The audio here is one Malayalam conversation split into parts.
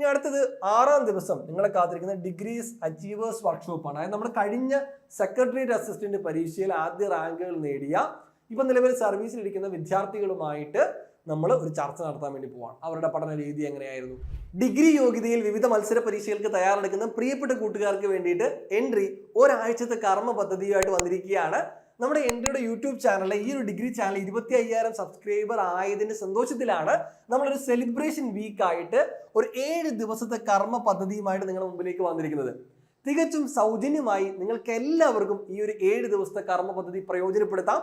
ഇനി അടുത്തത് ആറാം ദിവസം നിങ്ങളെ കാത്തിരിക്കുന്ന ഡിഗ്രീസ് അച്ചീവേഴ്സ് വർക്ക്ഷോപ്പാണ് അതായത് നമ്മൾ കഴിഞ്ഞ സെക്രട്ടറിയേറ്റ് അസിസ്റ്റന്റ് പരീക്ഷയിൽ ആദ്യ റാങ്കുകൾ നേടിയ ഇപ്പം നിലവിൽ സർവീസിലിരിക്കുന്ന വിദ്യാർത്ഥികളുമായിട്ട് നമ്മൾ ഒരു ചർച്ച നടത്താൻ വേണ്ടി പോവാണ്. അവരുടെ പഠന രീതി എങ്ങനെയായിരുന്നു? ഡിഗ്രി യോഗ്യതയിൽ വിവിധ മത്സര പരീക്ഷകൾക്ക് തയ്യാറെടുക്കുന്ന പ്രിയപ്പെട്ട കൂട്ടുകാർക്ക് വേണ്ടിയിട്ട് എൻട്രി ഒരാഴ്ചത്തെ കർമ്മ പദ്ധതിയുമായിട്ട് വന്നിരിക്കുകയാണ് നമ്മുടെ എന്റെ യൂട്യൂബ് ചാനലിലെ ഈ ഒരു ഡിഗ്രി ചാനൽ ഇരുപത്തി അയ്യായിരം സബ്സ്ക്രൈബർ ആയതിന്റെ സന്തോഷത്തിലാണ് നമ്മളൊരു സെലിബ്രേഷൻ വീക്കായിട്ട് ഒരു ഏഴ് ദിവസത്തെ കർമ്മ പദ്ധതിയുമായിട്ട് നിങ്ങളുടെ മുമ്പിലേക്ക് വന്നിരിക്കുന്നത്. തികച്ചും സൗജന്യമായി നിങ്ങൾക്ക് എല്ലാവർക്കും ഈ ഒരു ഏഴ് ദിവസത്തെ കർമ്മ പദ്ധതി പ്രയോജനപ്പെടുത്താം.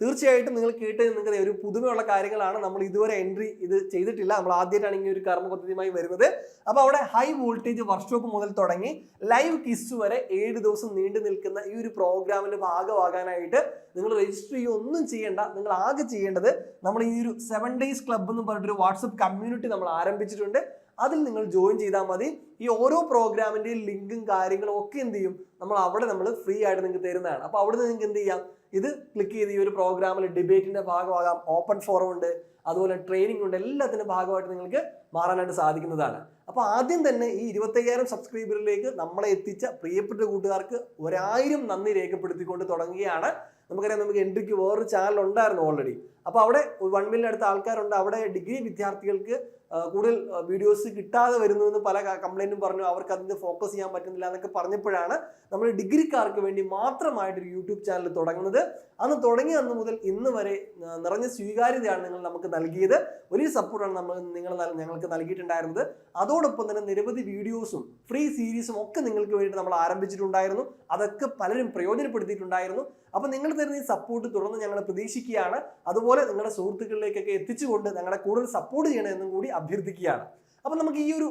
തീർച്ചയായിട്ടും നിങ്ങൾ കേട്ട് നിങ്ങൾ ഒരു പുതുമയുള്ള കാര്യങ്ങളാണ് നമ്മൾ ഇതുവരെ എൻട്രി ഇത് ചെയ്തിട്ടില്ല. നമ്മൾ ആദ്യമായിട്ടാണ് ഇങ്ങനെ ഒരു കർമ്മ പദ്ധതിയുമായി വരുന്നത്. അപ്പോൾ അവിടെ ഹൈ വോൾട്ടേജ് വർക്ക്ഷോപ്പ് മുതൽ തുടങ്ങി ലൈവ് കിസ് വരെ ഏഴ് ദിവസം നീണ്ടു നിൽക്കുന്ന ഈ ഒരു പ്രോഗ്രാമിന്റെ ഭാഗമാകാനായിട്ട് നിങ്ങൾ രജിസ്റ്റർ ചെയ്യുക. ഒന്നും ചെയ്യേണ്ട നിങ്ങൾ ആകെ ചെയ്യേണ്ടത് നമ്മൾ ഈ ഒരു സെവൻ ഡേയ്സ് ക്ലബ്ബ് എന്ന് പറഞ്ഞിട്ടൊരു വാട്സപ്പ് കമ്മ്യൂണിറ്റി നമ്മൾ ആരംഭിച്ചിട്ടുണ്ട്. അതിൽ നിങ്ങൾ ജോയിൻ ചെയ്താൽ മതി. ഈ ഓരോ പ്രോഗ്രാമിന്റെയും ലിങ്കും കാര്യങ്ങളും ഒക്കെ എന്ത് ചെയ്യും? നമ്മൾ അവിടെ നമ്മൾ ഫ്രീ ആയിട്ട് നിങ്ങൾക്ക് തരുന്നതാണ്. അപ്പോൾ അവിടെ നിങ്ങൾക്ക് എന്ത് ചെയ്യാം? ഇത് ക്ലിക്ക് ചെയ്ത് ഈ ഒരു പ്രോഗ്രാമിൽ ഡിബേറ്റിന്റെ ഭാഗമാകാം. ഓപ്പൺ ഫോറം ഉണ്ട്. അതുപോലെ ട്രെയിനിങ് ഉണ്ട്. എല്ലാത്തിന്റെ ഭാഗമായിട്ട് നിങ്ങൾക്ക് മാറാനായിട്ട് സാധിക്കുന്നതാണ്. അപ്പോൾ ആദ്യം തന്നെ ഈ ഇരുപത്തയ്യായിരം സബ്സ്ക്രൈബറിലേക്ക് നമ്മളെ എത്തിച്ച പ്രിയപ്പെട്ട കൂട്ടുകാർക്ക് ഒരായിരം നന്ദി രേഖപ്പെടുത്തിക്കൊണ്ട് തുടങ്ങുകയാണ്. നമുക്കറിയാം നമുക്ക് എൻട്രിക്ക് വേറൊരു ചാനൽ ഉണ്ടായിരുന്നു ഓൾറെഡി അപ്പോൾ അവിടെ വൺ മില്യൺ അടുത്ത ആൾക്കാരുണ്ട്. അവിടെ ഡിഗ്രി വിദ്യാർത്ഥികൾക്ക് കൂടുതൽ വീഡിയോസ് കിട്ടാതെ വരുന്നു എന്ന് പല കംപ്ലൈന്റും പറഞ്ഞു. അവർക്ക് അതിന് ഫോക്കസ് ചെയ്യാൻ പറ്റുന്നില്ല എന്നൊക്കെ പറഞ്ഞപ്പോഴാണ് നമ്മൾ ഡിഗ്രിക്കാർക്ക് വേണ്ടി മാത്രമായിട്ട് ഒരു യൂട്യൂബ് ചാനൽ തുടങ്ങുന്നത്. അന്ന് തുടങ്ങിയ അന്ന് മുതൽ ഇന്ന് വരെ നിറഞ്ഞ സ്വീകാര്യതയാണ് നിങ്ങൾ നമുക്ക് നൽകിയത്. വലിയ സപ്പോർട്ടാണ് നമ്മൾ നിങ്ങൾ ഞങ്ങൾക്ക് നൽകിയിട്ടുണ്ടായിരുന്നത്. അതോടൊപ്പം തന്നെ നിരവധി വീഡിയോസും ഫ്രീ സീരീസും ഒക്കെ നിങ്ങൾക്ക് വേണ്ടി നമ്മൾ ആരംഭിച്ചിട്ടുണ്ടായിരുന്നു. അതൊക്കെ പലരും പ്രയോജനപ്പെടുത്തിയിട്ടുണ്ടായിരുന്നു. അപ്പോൾ നിങ്ങൾ തരുന്ന ഈ സപ്പോർട്ട് തുടർന്ന് ഞങ്ങൾ പ്രതീക്ഷിക്കുകയാണ്. അതുപോലെ നിങ്ങളുടെ സുഹൃത്തുക്കളിലേക്കൊക്കെ എത്തിച്ചുകൊണ്ട് ഞങ്ങളെ കൂടുതൽ സപ്പോർട്ട് ചെയ്യണമെന്നും കൂടി അഭ്യർത്ഥിക്കുകയാണ്. അപ്പം നമുക്ക് ഈ ഒരു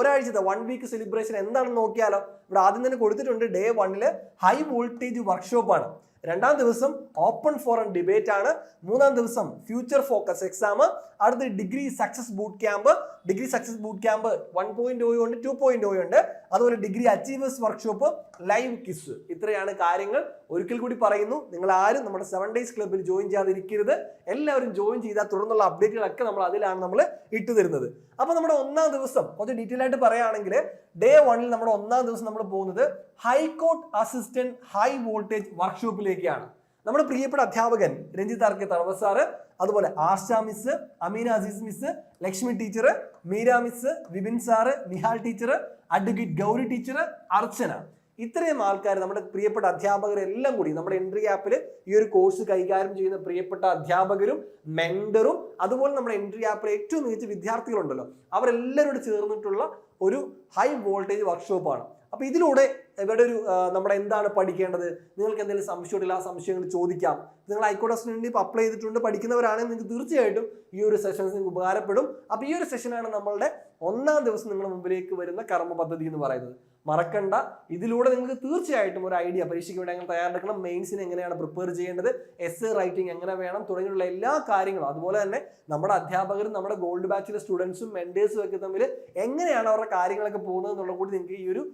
ഒരാഴ്ചത്തെ വൺ വീക്ക് സെലിബ്രേഷൻ എന്താണെന്ന് നോക്കിയാലോ. ഇവിടെ ആദ്യം തന്നെ കൊടുത്തിട്ടുണ്ട് ഡേ വണ്ണിൽ ഹൈ വോൾട്ടേജ് വർക്ക്ഷോപ്പാണ് രണ്ടാം ദിവസം ഓപ്പൺ ഫോറം ഡിബേറ്റ് ആണ്. മൂന്നാം ദിവസം ഫ്യൂച്ചർ ഫോക്കസ് എക്സാം അടുത്ത് degree success boot camp degree success boot camp one point O ഉണ്ട് ടു പോയിന്റ് ഒ ഉണ്ട്. അതുപോലെ degree achievers workshop live quiz ഇത്രയാണ് കാര്യങ്ങൾ. ഒരിക്കൽ കൂടി പറയുന്നു നിങ്ങൾ ആരും നമ്മുടെ സെവൻ ഡേയ്സ് ക്ലബിൽ ജോയിൻ ചെയ്യാതിരിക്കരുത്. എല്ലാവരും ജോയിൻ ചെയ്താൽ തുടർന്നുള്ള അപ്ഡേറ്റുകളൊക്കെ നമ്മൾ അതിലാണ് നമ്മൾ ഇട്ടു തരുന്നത് അപ്പൊ നമ്മുടെ ഒന്നാം ദിവസം കുറച്ച് ഡീറ്റെയിൽ ആയിട്ട് പറയുകയാണെങ്കിൽ ഡേ വണ്ണിൽ നമ്മൾ ഒന്നാം ദിവസം നമ്മൾ പോകുന്നത് high court assistant high voltage വർക്ക്ഷോപ്പിലേക്കാണ് നമ്മുടെ പ്രിയപ്പെട്ട അധ്യാപകൻ രഞ്ജിത്ത് ആർ കെ തറവ സാറ് അതുപോലെ Arsha miss Ameena Azeez miss Lakshmi teacher Meera miss Vipin sir Nihal teacher advocate Gauri teacher Archana. ഇത്രയും ആൾക്കാർ നമ്മുടെ പ്രിയപ്പെട്ട അധ്യാപകരെല്ലാം കൂടി നമ്മുടെ എൻട്രി ആപ്പിൽ ഈ ഒരു കോഴ്സ് കൈകാര്യം ചെയ്യുന്ന പ്രിയപ്പെട്ട അധ്യാപകരും മെൻഡറും അതുപോലെ നമ്മുടെ എൻട്രി ആപ്പിലെ ഏറ്റവും മികച്ച വിദ്യാർത്ഥികളുണ്ടല്ലോ. അവരെല്ലാവരോട് ചേർന്നിട്ടുള്ള ഒരു ഹൈ വോൾട്ടേജ് വർക്ക്ഷോപ്പാണ് അപ്പൊ ഇതിലൂടെ ഇവരുടെ ഒരു നമ്മുടെ എന്താണ് പഠിക്കേണ്ടത്? നിങ്ങൾക്ക് എന്തെങ്കിലും സംശയമുണ്ടെങ്കിൽ ആ സംശയങ്ങൾ ചോദിക്കാം. നിങ്ങൾ ഹൈക്കോടതി സ്റ്റുഡന്റ് ഇപ്പോൾ അപ്ലൈ ചെയ്തിട്ടുണ്ട് പഠിക്കുന്നവരാണെങ്കിൽ നിങ്ങൾക്ക് തീർച്ചയായിട്ടും ഈ ഒരു സെഷൻസ് നിങ്ങൾക്ക് ഉപകാരപ്പെടും. അപ്പോൾ ഈ ഒരു സെഷനാണ് നമ്മളുടെ ഒന്നാം ദിവസം നിങ്ങളുടെ മുമ്പിലേക്ക് വരുന്ന കർമ്മ പദ്ധതി എന്ന് പറയുന്നത്. മറക്കണ്ട. ഇതിലൂടെ നിങ്ങൾക്ക് തീർച്ചയായിട്ടും ഒരു ഐഡിയ പരീക്ഷയ്ക്ക് വേണ്ടി എങ്ങനെ തയ്യാറെടുക്കണം മെയിൻസിന് എങ്ങനെയാണ് പ്രിപ്പയർ ചെയ്യേണ്ടത് എസ് റൈറ്റിംഗ് എങ്ങനെ വേണം തുടങ്ങിയുള്ള എല്ലാ കാര്യങ്ങളും അതുപോലെ തന്നെ നമ്മുടെ അധ്യാപകരും നമ്മുടെ ഗോൾഡ് ബാച്ചിലെ സ്റ്റുഡൻസും മെന്റേഴ്സും ഒക്കെ തമ്മിൽ എങ്ങനെയാണ് അവരുടെ കാര്യങ്ങളൊക്കെ പോകുന്നത് എന്നുള്ള കൂടി നിങ്ങൾക്ക് ഈ ഒരു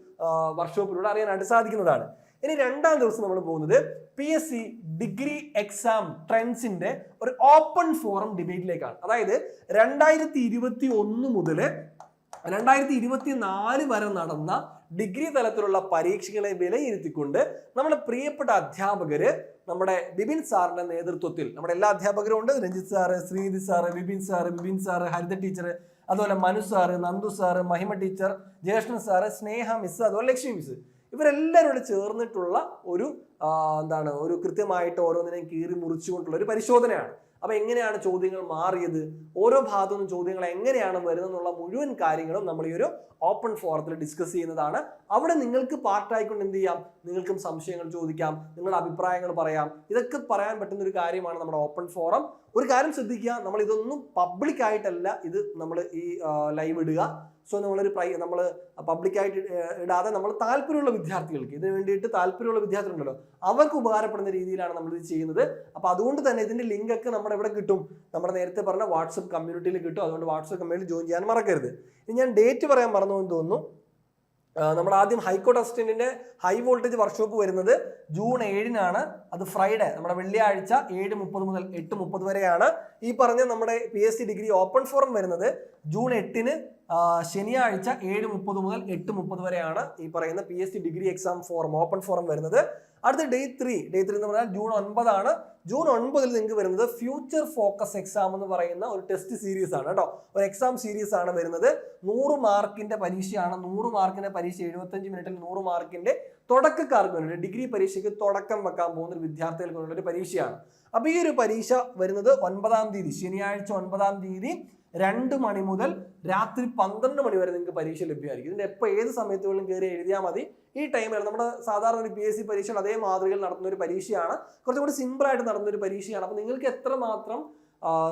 വർക്ക്ഷോപ്പിലൂടെ അറിയാനായിട്ട് സാധിക്കുന്നതാണ്. ഇനി രണ്ടാം ദിവസം നമ്മൾ പോകുന്നത് P S C degree exam ട്രെൻഡ്സിന്റെ ഒരു ഓപ്പൺ ഫോറം ഡിബേറ്റിലേക്കാണ് അതായത് രണ്ടായിരത്തി ഇരുപത്തി ഒന്ന് മുതൽ രണ്ടായിരത്തി ഇരുപത്തി നാല് വരെ നടന്ന ഡിഗ്രി തലത്തിലുള്ള പരീക്ഷകളെ വിലയിരുത്തിക്കൊണ്ട് നമ്മുടെ പ്രിയപ്പെട്ട അധ്യാപകര് നമ്മുടെ ബിപിൻ സാറിന്റെ നേതൃത്വത്തിൽ നമ്മുടെ എല്ലാ അധ്യാപകരും ഉണ്ട്. Ranjith sir Sreenidhi sir Bipin sir Bipin sir Haritha teacher അതുപോലെ Manu sir Nandu sir Mahima teacher ജ്യേഷ്ഠൻ സാറ് സ്നേഹ മിസ് അതുപോലെ ലക്ഷ്മി മിസ്. ഇവരെല്ലാവരും കൂടെ ചേർന്നിട്ടുള്ള ഒരു എന്താണ് ഒരു കൃത്യമായിട്ട് ഓരോന്നിനെയും കീറി മുറിച്ചുകൊണ്ടുള്ള ഒരു പരിശോധനയാണ്. അപ്പൊ എങ്ങനെയാണ് ചോദ്യങ്ങൾ മാറിയത്? ഓരോ ഭാഗത്തു നിന്നും ചോദ്യങ്ങൾ എങ്ങനെയാണ് വരുന്നതെന്നുള്ള മുഴുവൻ കാര്യങ്ങളും നമ്മൾ ഈ ഒരു ഓപ്പൺ ഫോറത്തിൽ ഡിസ്കസ് ചെയ്യുന്നതാണ്. അവിടെ നിങ്ങൾക്ക് പാർട്ടായിക്കൊണ്ട് എന്ത് ചെയ്യാം? നിങ്ങൾക്കും സംശയങ്ങൾ ചോദിക്കാം നിങ്ങളുടെ അഭിപ്രായങ്ങൾ പറയാം. ഇതൊക്കെ പറയാൻ പറ്റുന്ന ഒരു കാര്യമാണ് നമ്മുടെ ഓപ്പൺ ഫോറം ഒരു കാര്യം ശ്രദ്ധിക്കുക നമ്മൾ ഇതൊന്നും പബ്ലിക് ആയിട്ടല്ല ഇത് നമ്മൾ ഈ ലൈവ് ഇടുക. സോ നമ്മളൊരു പ്രൈ നമ്മൾ പബ്ലിക്കായിട്ട് ഇടാതെ നമ്മൾ താല്പര്യമുള്ള വിദ്യാർത്ഥികൾക്ക് ഇതിന് വേണ്ടിയിട്ട് താല്പര്യമുള്ള വിദ്യാർത്ഥികളുണ്ടല്ലോ അവർക്ക് ഉപകാരപ്പെടുന്ന രീതിയിലാണ് നമ്മൾ ഇത് ചെയ്യുന്നത്. അപ്പോൾ അതുകൊണ്ട് തന്നെ ഇതിന്റെ ലിങ്കൊക്കെ നമ്മുടെ എവിടെ കിട്ടും. നമ്മുടെ നേരത്തെ പറഞ്ഞ വാട്സപ്പ് കമ്മ്യൂണിറ്റിയിൽ കിട്ടും. അതുകൊണ്ട് വാട്സപ്പ് കമ്മ്യൂണിറ്റി ജോയിൻ ചെയ്യാൻ മറക്കരുത്. ഇനി ഞാൻ ഡേറ്റ് പറയാൻ മറന്നു എന്ന് തോന്നുന്നു. നമ്മൾ ആദ്യം ഹൈക്കോർട്ട് അസിസ്റ്റന്റിന്റെ ഹൈ വോൾട്ടേജ് വർക്ക്ഷോപ്പ് വരുന്നത് ജൂൺ ഏഴിനാണ്. അത് ഫ്രൈഡേ നമ്മുടെ വെള്ളിയാഴ്ച ഏഴ് മുപ്പത് മുതൽ എട്ട് മുപ്പത് വരെയാണ്. ഈ പറഞ്ഞ നമ്മുടെ P S C degree open forum വരുന്നത് ജൂൺ എട്ടിന് ശനിയാഴ്ച ഏഴ് മുപ്പത് മുതൽ എട്ട് മുപ്പത് വരെയാണ് ഈ പറയുന്ന P S C degree exam forum open forum വരുന്നത്. അടുത്ത ഡേ ത്രീ ഡേ ത്രീ എന്ന് പറഞ്ഞാൽ ജൂൺ ഒൻപതാണ്. ജൂൺ ഒൻപതിൽ നിങ്ങൾക്ക് വരുന്നത് ഫ്യൂച്ചർ ഫോക്കസ് എക്സാം എന്ന് പറയുന്ന ഒരു ടെസ്റ്റ് സീരീസ് ആണ് കേട്ടോ. ഒരു എക്സാം സീരീസ് ആണ് വരുന്നത്. നൂറ് മാർക്കിന്റെ പരീക്ഷയാണ്. നൂറ് മാർക്കിന്റെ പരീക്ഷ എഴുപത്തഞ്ച് മിനിറ്റിൽ നൂറ് മാർക്കിന്റെ തുടക്കക്കാർക്ക് വേണ്ടി ഡിഗ്രി പരീക്ഷയ്ക്ക് തുടക്കം വെക്കാൻ പോകുന്ന വിദ്യാർത്ഥികൾക്ക് വേണ്ടി ഒരു പരീക്ഷയാണ്. അപ്പൊ ഈ ഒരു പരീക്ഷ വരുന്നത് ഒൻപതാം തീയതി ശനിയാഴ്ച ഒൻപതാം തീയതി രണ്ട് മണി മുതൽ രാത്രി പന്ത്രണ്ട് മണി വരെ നിങ്ങൾക്ക് പരീക്ഷ ലഭ്യമായിരിക്കും. ഇതിന്റെ എപ്പോൾ ഏത് സമയത്ത് വേണം കയറി എഴുതിയാൽ മതി. ഈ ടൈമിൽ നമ്മുടെ സാധാരണ ഒരു പി എസ് സി പരീക്ഷ അതേ മാതൃകയിൽ നടത്തുന്ന ഒരു പരീക്ഷയാണ്. കുറച്ചും കൂടി സിമ്പിൾ ആയിട്ട് നടന്ന ഒരു പരീക്ഷയാണ്. അപ്പോൾ നിങ്ങൾക്ക് എത്രമാത്രം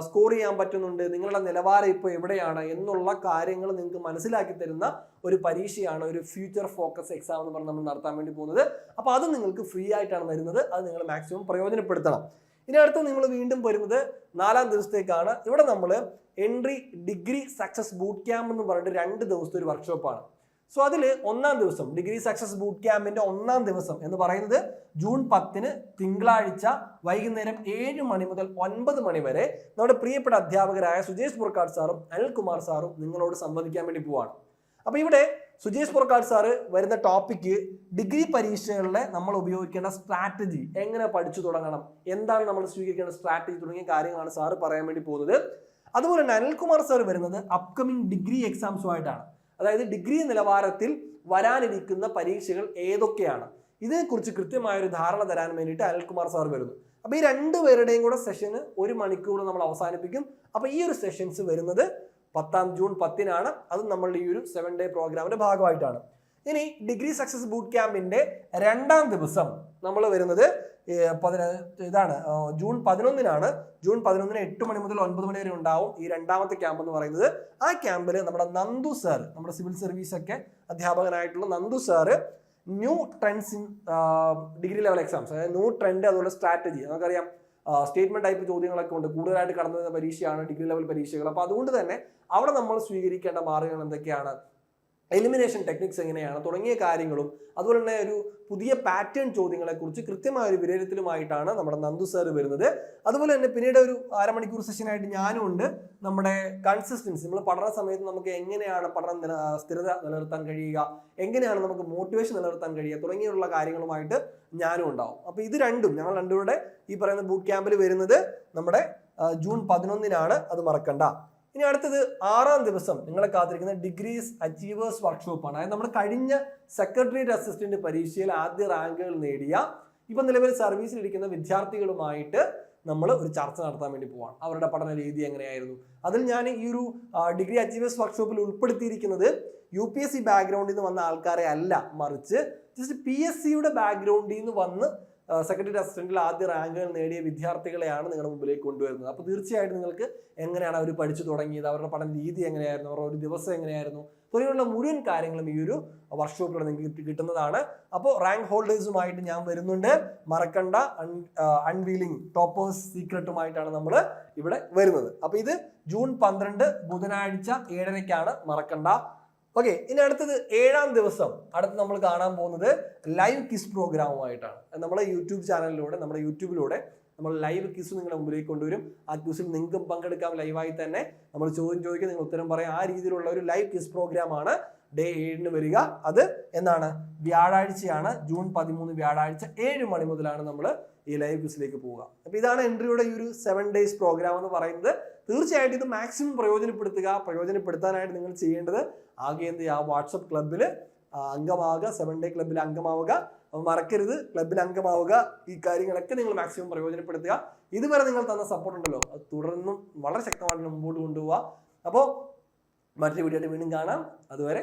സ്കോർ ചെയ്യാൻ പറ്റുന്നുണ്ട് നിങ്ങളുടെ നിലവാരം ഇപ്പോൾ എവിടെയാണ് എന്നുള്ള കാര്യങ്ങൾ നിങ്ങൾക്ക് മനസ്സിലാക്കി തരുന്ന ഒരു പരീക്ഷയാണ് ഒരു ഫ്യൂച്ചർ ഫോക്കസ് എക്സാം എന്ന് പറഞ്ഞ് നമ്മൾ നടത്താൻ വേണ്ടി പോകുന്നത്. അപ്പോൾ അത് നിങ്ങൾക്ക് ഫ്രീ ആയിട്ടാണ് വരുന്നത്. അത് നിങ്ങൾ മാക്സിമം പ്രയോജനപ്പെടുത്തണം. ഇനി അടുത്ത് നിങ്ങൾ വീണ്ടും വരുന്നത് നാലാം ദിവസത്തേക്കാണ്. ഇവിടെ നമ്മൾ entry degree success boot camp എന്ന് പറഞ്ഞിട്ട് രണ്ട് ദിവസത്തെ ഒരു വർക്ക്ഷോപ്പാണ് സോ അതിൽ ഒന്നാം ദിവസം ഡിഗ്രി സക്സസ് ബൂട്ട് ക്യാമ്പിന്റെ ഒന്നാം ദിവസം എന്ന് പറയുന്നത് ജൂൺ പത്തിന് തിങ്കളാഴ്ച വൈകുന്നേരം ഏഴ് മണി മുതൽ ഒൻപത് മണി വരെ നമ്മുടെ പ്രിയപ്പെട്ട അധ്യാപകരായ സുജേഷ് പുറക്കാട് സാറും അനിൽ കുമാർ സാറും നിങ്ങളോട് സംവദിക്കാൻ വേണ്ടി പോവാണ്. അപ്പോൾ ഇവിടെ സുജേഷ് പുറക്കാട് സാറ് വരുന്ന ടോപ്പിക്ക് ഡിഗ്രി പരീക്ഷകളിലെ നമ്മൾ ഉപയോഗിക്കേണ്ട സ്ട്രാറ്റജി എങ്ങനെ പഠിച്ചു തുടങ്ങണം? എന്താണ് നമ്മൾ സ്വീകരിക്കേണ്ട സ്ട്രാറ്റജി തുടങ്ങിയ കാര്യങ്ങളാണ് സാറ് പറയാൻ വേണ്ടി പോകുന്നത്. അതുപോലെ തന്നെ അനിൽകുമാർ സാർ വരുന്നത് അപ്കമിങ് ഡിഗ്രി എക്സാംസുമായിട്ടാണ് അതായത് ഡിഗ്രി നിലവാരത്തിൽ വരാനിരിക്കുന്ന പരീക്ഷകൾ ഏതൊക്കെയാണ്? ഇതിനെക്കുറിച്ച് കൃത്യമായ ഒരു ധാരണ തരാൻ വേണ്ടിയിട്ട് അനിൽകുമാർ സാർ വരുന്നു. അപ്പോൾ ഈ രണ്ട് പേരുടെയും കൂടെ സെഷന് ഒരു മണിക്കൂർ നമ്മൾ അവസാനിപ്പിക്കും. അപ്പോൾ ഈ ഒരു സെഷൻസ് വരുന്നത് പത്താം ജൂൺ പത്തിനാണ്. അത് നമ്മളുടെ ഈ ഒരു സെവൻ ഡേ പ്രോഗ്രാമിന്റെ ഭാഗമായിട്ടാണ്. ഇനി ഡിഗ്രി സക്സസ് ബൂട്ട് ക്യാമ്പിന്റെ രണ്ടാം ദിവസം നമ്മൾ വരുന്നത് ഇതാണ് ജൂൺ പതിനൊന്നിനാണ്. ജൂൺ പതിനൊന്നിന് എട്ട് മണി മുതൽ ഒൻപത് മണി വരെ ഉണ്ടാവും ഈ രണ്ടാമത്തെ ക്യാമ്പ് എന്ന് പറയുന്നത്. ആ ക്യാമ്പിൽ നമ്മുടെ നന്ദു സാർ നമ്മുടെ സിവിൽ സർവീസ് ഒക്കെ അധ്യാപകനായിട്ടുള്ള Nandu sir new trends in degree level exams അതായത് ന്യൂ ട്രെൻഡ് അതുപോലെ സ്ട്രാറ്റജി നമുക്കറിയാം സ്റ്റേറ്റ്മെന്റ് ടൈപ്പ് ചോദ്യങ്ങളൊക്കെ ഉണ്ട്. കൂടുതലായിട്ട് കടന്നു വരുന്ന പരീക്ഷയാണ് ഡിഗ്രി ലെവൽ പരീക്ഷകൾ. അപ്പോൾ അതുകൊണ്ട് തന്നെ അവിടെ നമ്മൾ സ്വീകരിക്കേണ്ട മാർഗങ്ങൾ എന്തൊക്കെയാണ്? എലിമിനേഷൻ ടെക്നിക്സ് എങ്ങനെയാണ് തുടങ്ങിയ കാര്യങ്ങളും അതുപോലെ തന്നെ ഒരു പുതിയ പാറ്റേൺ ചോദ്യങ്ങളെ കുറിച്ച് കൃത്യമായ ഒരു വിലയിരുത്തലുമായിട്ടാണ് നമ്മുടെ നന്ദു സാർ വരുന്നത്. അതുപോലെ തന്നെ പിന്നീട് ഒരു അരമണിക്കൂർ സെഷനായിട്ട് ഞാനും ഉണ്ട്. നമ്മുടെ കൺസിസ്റ്റൻസി നമ്മൾ പഠന സമയത്ത് നമുക്ക് എങ്ങനെയാണ് പഠനം നില- സ്ഥിരത നിലനിർത്താൻ കഴിയുക എങ്ങനെയാണ് നമുക്ക് മോട്ടിവേഷൻ നിലനിർത്താൻ കഴിയുക തുടങ്ങിയുള്ള കാര്യങ്ങളുമായിട്ട് ഞാനും ഉണ്ടാവും. അപ്പോൾ ഇത് രണ്ടും ഞങ്ങൾ രണ്ടുപേരുടെ ഈ പറയുന്ന ബൂട്ട് ക്യാമ്പിൽ വരുന്നത് നമ്മുടെ ജൂൺ പതിനൊന്നിനാണ്. അത് മറക്കണ്ട. ഇനി അടുത്തത് ആറാം ദിവസം നിങ്ങളെ കാത്തിരിക്കുന്ന ഡിഗ്രീസ് അച്ചീവേഴ്സ് വർക്ക്ഷോപ്പാണ് അതായത് നമ്മൾ കഴിഞ്ഞ സെക്രട്ടറിയേറ്റ് അസിസ്റ്റന്റ് പരീക്ഷയിൽ ആദ്യ റാങ്കുകൾ നേടിയ ഇപ്പം നിലവിൽ സർവീസിലിരിക്കുന്ന വിദ്യാർത്ഥികളുമായിട്ട് നമ്മൾ ഒരു ചർച്ച നടത്താൻ വേണ്ടി പോവാണ്. അവരുടെ പഠന രീതി എങ്ങനെയായിരുന്നു? അതിൽ ഞാൻ ഈ ഒരു ഡിഗ്രി അച്ചീവേഴ്സ് വർക്ക്ഷോപ്പിൽ ഉൾപ്പെടുത്തിയിരിക്കുന്നത് യു പി എസ് സി ബാക്ക്ഗ്രൗണ്ടിൽ നിന്ന് വന്ന ആൾക്കാരെ അല്ല മറിച്ച് ജസ്റ്റ് പി എസ് സിയുടെ ബാക്ക്ഗ്രൗണ്ടിൽ നിന്ന് വന്ന് സെക്രട്ടറി അസിസ്റ്റന്റിൽ ആദ്യ റാങ്കുകൾ നേടിയ വിദ്യാർത്ഥികളെയാണ് നിങ്ങളുടെ മുമ്പിലേക്ക് കൊണ്ടുവരുന്നത്. അപ്പോൾ തീർച്ചയായിട്ടും നിങ്ങൾക്ക് എങ്ങനെയാണ് അവർ പഠിച്ചു തുടങ്ങിയത്? അവരുടെ പഠന രീതി എങ്ങനെയായിരുന്നു? അവരുടെ ഒരു ദിവസം എങ്ങനെയായിരുന്നു? തുടങ്ങിയുള്ള മുഴുവൻ കാര്യങ്ങളും ഈ ഒരു വർക്ക്ഷോപ്പിലൂടെ നിങ്ങൾക്ക് കിട്ടുന്നതാണ്. അപ്പോൾ റാങ്ക് ഹോൾഡേഴ്സുമായിട്ട് ഞാൻ വരുന്നുണ്ട്. മറക്കണ്ട. അൺവീലിംഗ് ടോപ്പേഴ്സ് സീക്രട്ടുമായിട്ടാണ് നമ്മൾ ഇവിടെ വരുന്നത്. അപ്പോൾ ഇത് ജൂൺ പന്ത്രണ്ട് ബുധനാഴ്ച ഏഴരയ്ക്കാണ്. മറക്കണ്ട. ഓക്കെ ഇനി അടുത്തത് ഏഴാം ദിവസം. അടുത്ത് നമ്മൾ കാണാൻ പോകുന്നത് ലൈവ് കിസ് പ്രോഗ്രാമുമായിട്ടാണ് നമ്മുടെ യൂട്യൂബ് ചാനലിലൂടെ നമ്മുടെ യൂട്യൂബിലൂടെ നമ്മൾ ലൈവ് കിസ് നിങ്ങളുടെ മുമ്പിലേക്ക് കൊണ്ടുവരും. ആ ക്യൂസിൽ നിങ്ങൾക്കും പങ്കെടുക്കാം ലൈവായി തന്നെ. നമ്മൾ ചോദ്യം ചോദിക്കുക നിങ്ങൾ ഉത്തരം പറയാം. ആ രീതിയിലുള്ള ഒരു ലൈവ് കിസ് പ്രോഗ്രാമാണ് ഡേ ഏഴിന് വരിക. അത് എന്താണ്? വ്യാഴാഴ്ചയാണ്. ജൂൺ പതിമൂന്ന് വ്യാഴാഴ്ച ഏഴ് മണി മുതലാണ് നമ്മൾ ഈ ലൈവ് ക്യൂസിലേക്ക് പോവുക. അപ്പോൾ ഇതാണ് എൻട്രിയുടെ ഈ ഒരു സെവൻ ഡേയ്സ് പ്രോഗ്രാം എന്ന് പറയുന്നത്. തീർച്ചയായിട്ടും ഇത് മാക്സിമം പ്രയോജനപ്പെടുത്തുക. പ്രയോജനപ്പെടുത്താനായിട്ട് നിങ്ങൾ ചെയ്യേണ്ടത് ആകെ എന്ത് ചെയ്യുക? വാട്സപ്പ് ക്ലബിൽ അംഗമാവുക സെവൻ ഡേ ക്ലബിൽ അംഗമാവുക. മറക്കരുത് ക്ലബിൽ അംഗമാവുക. ഈ കാര്യങ്ങളൊക്കെ നിങ്ങൾ മാക്സിമം പ്രയോജനപ്പെടുത്തുക. ഇതുവരെ നിങ്ങൾ തന്ന സപ്പോർട്ട് ഉണ്ടല്ലോ. അത് തുടർന്നും വളരെ ശക്തമായിട്ട് മുമ്പോട്ട് കൊണ്ടുപോവുക. അപ്പോൾ മറ്റൊരു വീഡിയോ വീണ്ടും കാണാം. അതുവരെ